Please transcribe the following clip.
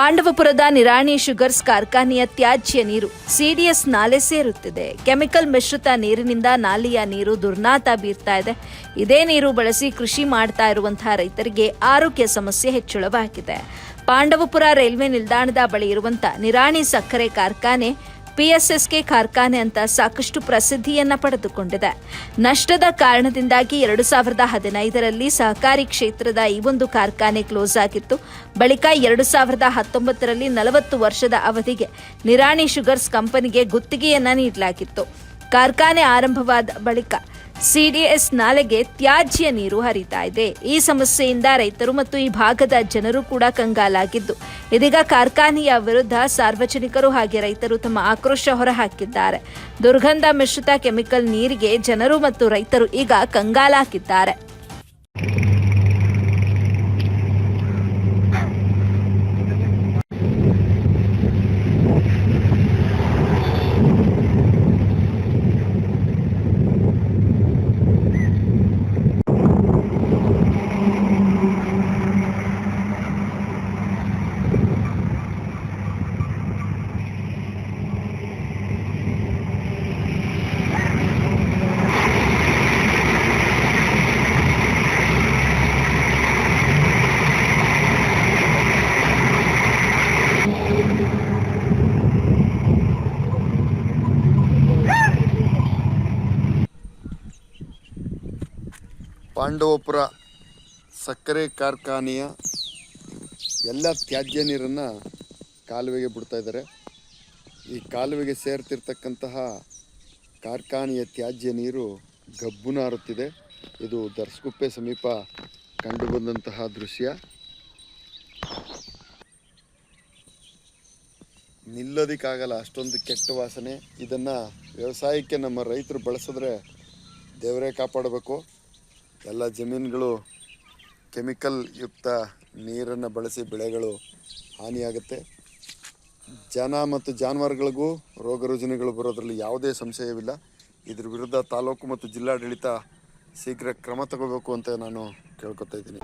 ಪಾಂಡವಪುರದ Nirani sugars ಕಾರ್ಖಾನೆಯ ತ್ಯಾಜ್ಯ ನೀರು ಸಿಡಿಎಸ್ ನಾಲೆ ಸೇರುತ್ತಿದೆ. ಕೆಮಿಕಲ್ ಮಿಶ್ರಿತ ನೀರಿನಿಂದ ನಾಲೆಯ ನೀರು ದುರ್ನಾತ ಬೀರ್ತಾ ಇದೆ. ಇದೇ ನೀರು ಬಳಸಿ ಕೃಷಿ ಮಾಡ್ತಾ ಇರುವಂತಹ ರೈತರಿಗೆ ಆರೋಗ್ಯ ಸಮಸ್ಯೆ ಹೆಚ್ಚಳವಾಗಿದೆ. ಪಾಂಡವಪುರ ರೈಲ್ವೆ ನಿಲ್ದಾಣದ ಬಳಿ ಇರುವಂತಹ ನಿರಾಣಿ ಸಕ್ಕರೆ ಕಾರ್ಖಾನೆ ಪಿಎಸ್ಎಸ್ಕೆ ಕಾರ್ಖಾನೆ ಅಂತ ಸಾಕಷ್ಟು ಪ್ರಸಿದ್ಧಿಯನ್ನ ಪಡೆದುಕೊಂಡಿದೆ. ನಷ್ಟದ ಕಾರಣದಿಂದಾಗಿ ಎರಡು ಸಾವಿರದ ಹದಿನೈದರಲ್ಲಿ ಸಹಕಾರಿ ಕ್ಷೇತ್ರದ ಈ ಒಂದು ಕಾರ್ಖಾನೆ ಕ್ಲೋಸ್ ಆಗಿತ್ತು. ಬಳಿಕ ಎರಡು ಸಾವಿರದ ಹತ್ತೊಂಬತ್ತರಲ್ಲಿ ನಲವತ್ತು ವರ್ಷದ ಅವಧಿಗೆ ನಿರಾಣಿ ಶುಗರ್ಸ್ ಕಂಪನಿಗೆ ಗುತ್ತಿಗೆಯನ್ನ ನೀಡಲಾಗಿತ್ತು. ಕಾರ್ಖಾನೆ ಆರಂಭವಾದ ಬಳಿಕ ಸಿಡಿಎಸ್ ನಾಲೆಗೆ ತ್ಯಾಜ್ಯ ನೀರು ಹರಿತಾ ಇದೆ. ಈ ಸಮಸ್ಯೆಯಿಂದ ರೈತರು ಮತ್ತು ಈ ಭಾಗದ ಜನರು ಕೂಡ ಕಂಗಾಲಾಗಿದ್ದು. ಇದೀಗ ಕಾರ್ಖಾನೆಯ ವಿರುದ್ಧ ಸಾರ್ವಜನಿಕರು ಹಾಗೆ ರೈತರು ತಮ್ಮ ಆಕ್ರೋಶ ಹೊರಹಾಕಿದ್ದಾರೆ. ದುರ್ಗಂಧ ಮಿಶ್ರಿತ ಕೆಮಿಕಲ್ ನೀರಿಗೆ ಜನರು ಮತ್ತು ರೈತರು ಈಗ ಕಂಗಾಲಾಗಿದ್ದಾರೆ. ಪಾಂಡವಪುರ ಸಕ್ಕರೆ ಕಾರ್ಖಾನೆಯ ಎಲ್ಲ ತ್ಯಾಜ್ಯ ನೀರನ್ನು ಕಾಲುವೆಗೆ ಬಿಡ್ತಾ ಇದ್ದಾರೆ. ಈ ಕಾಲುವೆಗೆ ಸೇರ್ತಿರ್ತಕ್ಕಂತಹ ಕಾರ್ಖಾನೆಯ ತ್ಯಾಜ್ಯ ನೀರು ಗಬ್ಬು ನಾರುತ್ತಿದೆ ಇದು ದರ್ಸ್ಗುಪ್ಪೆ ಸಮೀಪ ಕಂಡುಬಂದಂತಹ ದೃಶ್ಯ. ನಿಲ್ಲೋದಕ್ಕಾಗಲ್ಲ, ಅಷ್ಟೊಂದು ಕೆಟ್ಟ ವಾಸನೆ. ಇದನ್ನು ವ್ಯವಸಾಯಕ್ಕೆ ನಮ್ಮ ರೈತರು ಬಳಸಿದ್ರೆ ದೇವರೇ ಕಾಪಾಡಬೇಕು. ಎಲ್ಲ ಜಮೀನುಗಳು ಕೆಮಿಕಲ್ ಯುಕ್ತ ನೀರನ್ನು ಬಳಸಿ ಬೆಳೆಗಳು ಹಾನಿಯಾಗುತ್ತೆ. ಜನ ಮತ್ತು ಜಾನುವಾರುಗಳಿಗೂ ರೋಗ ರುಜಿನಗಳು ಬರೋದ್ರಲ್ಲಿ ಯಾವುದೇ ಸಂಶಯವಿಲ್ಲ. ಇದ್ರ ವಿರುದ್ಧ ತಾಲೂಕು ಮತ್ತು ಜಿಲ್ಲಾಡಳಿತ ಶೀಘ್ರ ಕ್ರಮ ತಗೋಬೇಕು ಅಂತ ನಾನು ಕೇಳ್ಕೊತಾ ಇದ್ದೀನಿ.